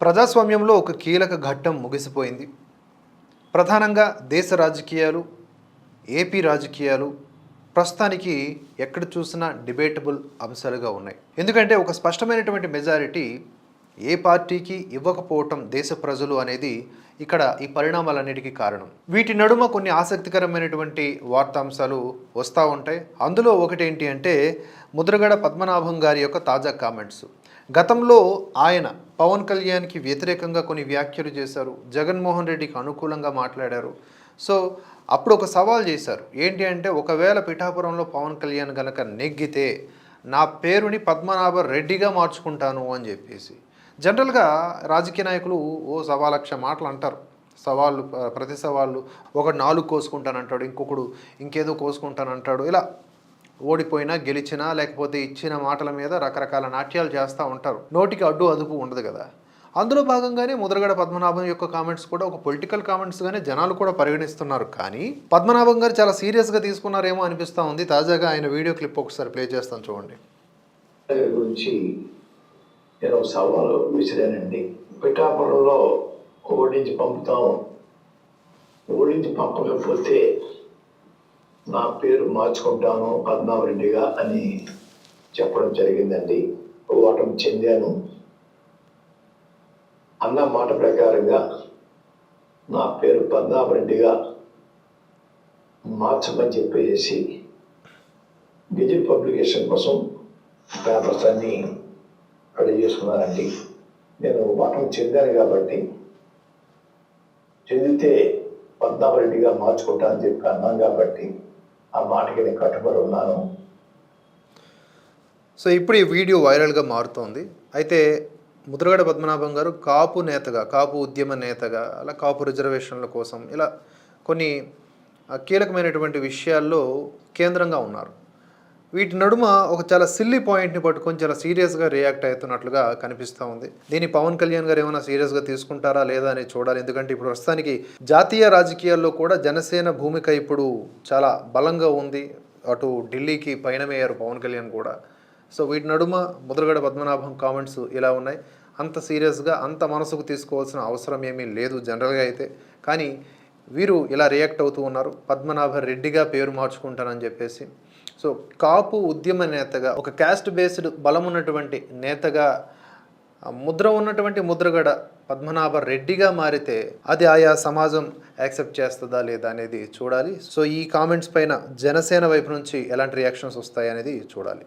ప్రజాస్వామ్యంలో ఒక కీలక ఘట్టం ముగిసిపోయింది. ప్రధానంగా దేశ రాజకీయాలు ఏపీ రాజకీయాలు ప్రస్తుతానికి ఎక్కడ చూసినా డిబేటబుల్ అంశాలుగా ఉన్నాయి. ఎందుకంటే ఒక స్పష్టమైనటువంటి మెజారిటీ ఏ పార్టీకి ఇవ్వకపోవటం దేశ ప్రజలు అనేది ఇక్కడ ఈ పరిణామాలన్నిటికీ కారణం. వీటి నడుమ కొన్ని ఆసక్తికరమైనటువంటి వార్తాంశాలు వస్తూ ఉంటాయి. అందులో ఒకటి ఏంటి అంటే ముద్రగడ పద్మనాభం గారి యొక్క తాజా కామెంట్స్. గతంలో ఆయన పవన్ కళ్యాణ్కి వ్యతిరేకంగా కొన్ని వ్యాఖ్యలు చేశారు. జగన్మోహన్ రెడ్డికి అనుకూలంగా మాట్లాడారు. సో అప్పుడు ఒక సవాల్ చేశారు. ఏంటి అంటే ఒకవేళ పిఠాపురంలో పవన్ కళ్యాణ్ కనుక నెగ్గితే నా పేరుని పద్మనాభ రెడ్డిగా మార్చుకుంటాను అని చెప్పేసి. జనరల్గా రాజకీయ నాయకులు ఓ సవా లక్ష మాటలు అంటారు. సవాళ్ళు ప్రతి సవాళ్ళు ఒకడు నాలుగు కోసుకుంటానంటాడు ఇంకొకడు ఇంకేదో కోసుకుంటానంటాడు ఇలా ఓడిపోయినా గెలిచినా లేకపోతే ఇచ్చిన మాటల మీద రకరకాల నాట్యాలు చేస్తూ ఉంటారు. నోటికి అడ్డు అదుపు ఉండదు కదా. అందులో భాగంగానే ముద్రగడ పద్మనాభం యొక్క కామెంట్స్ కూడా ఒక పొలిటికల్ కామెంట్స్గానే జనాలు కూడా పరిగణిస్తున్నారు. కానీ పద్మనాభం గారు చాలా సీరియస్గా తీసుకున్నారేమో అనిపిస్తూ ఉంది. తాజాగా ఆయన వీడియో క్లిప్ ఒకసారి ప్లే చేస్తాను చూడండి. గురించి నేను సవాలు విసిరానండి. పిఠాపురంలో ఓడించి పంపుతాం. ఓడించి పంపకపోతే నా పేరు మార్చుకుంటాను పద్మావరెడ్డిగా అని చెప్పడం జరిగిందండి. ఓటమి చెందాను. అన్న మాట ప్రకారంగా నా పేరు పద్మావరెడ్డిగా మార్చమని చెప్పేసి గెజిట్ పబ్లికేషన్ కోసం పేపర్స్ అన్ని రెడీ చేసుకున్నానండి నేను మఠం చెందాను కాబట్టి చెందితే పద్మావరెడ్డిగా మార్చుకుంటానని చెప్పి అన్నాను కాబట్టి ఆ మాటకి నేను కట్టుబడి ఉన్నాను. సో ఇప్పుడు ఈ వీడియో వైరల్గా మారుతోంది. అయితే ముద్రగడ పద్మనాభం గారు కాపు నేతగా కాపు ఉద్యమ నేతగా అలా కాపు రిజర్వేషన్ల కోసం ఇలా కొన్ని కీలకమైనటువంటి విషయాల్లో కేంద్రంగా ఉన్నారు. వీటి నడుమ ఒక చాలా సిల్లీ పాయింట్ని పట్టుకొని చాలా సీరియస్గా రియాక్ట్ అవుతున్నట్లుగా కనిపిస్తూ ఉంది. దీన్ని పవన్ కళ్యాణ్ గారు ఏమైనా సీరియస్గా తీసుకుంటారా లేదా అని చూడాలి. ఎందుకంటే ఇప్పుడు ప్రస్తుతానికి జాతీయ రాజకీయాల్లో కూడా జనసేన భూమిక ఇప్పుడు చాలా బలంగా ఉంది. అటు ఢిల్లీకి పయనమయ్యారు పవన్ కళ్యాణ్ కూడా. సో వీటి నడుమ ముద్రగడ పద్మనాభం కామెంట్స్ ఇలా ఉన్నాయి. అంత సీరియస్గా అంత మనసుకు తీసుకోవాల్సిన అవసరం ఏమీ లేదు జనరల్గా అయితే. కానీ వీరు ఇలా రియాక్ట్ అవుతూ ఉన్నారు. పద్మనాభ రెడ్డిగా పేరు మార్చుకుంటానని చెప్పేసి. సో కాపు ఉద్యమ నేతగా ఒక క్యాస్ట్ బేస్డ్ బలం ఉన్నటువంటి నేతగా ముద్ర ఉన్నటువంటి ముద్రగడ పద్మనాభ రెడ్డిగా మారితే అది ఆయా సమాజం యాక్సెప్ట్ చేస్తుందా లేదా అనేది చూడాలి. సో ఈ కామెంట్స్ పైన జనసేన వైపు నుంచి ఎలాంటి రియాక్షన్స్ వస్తాయి అనేది చూడాలి.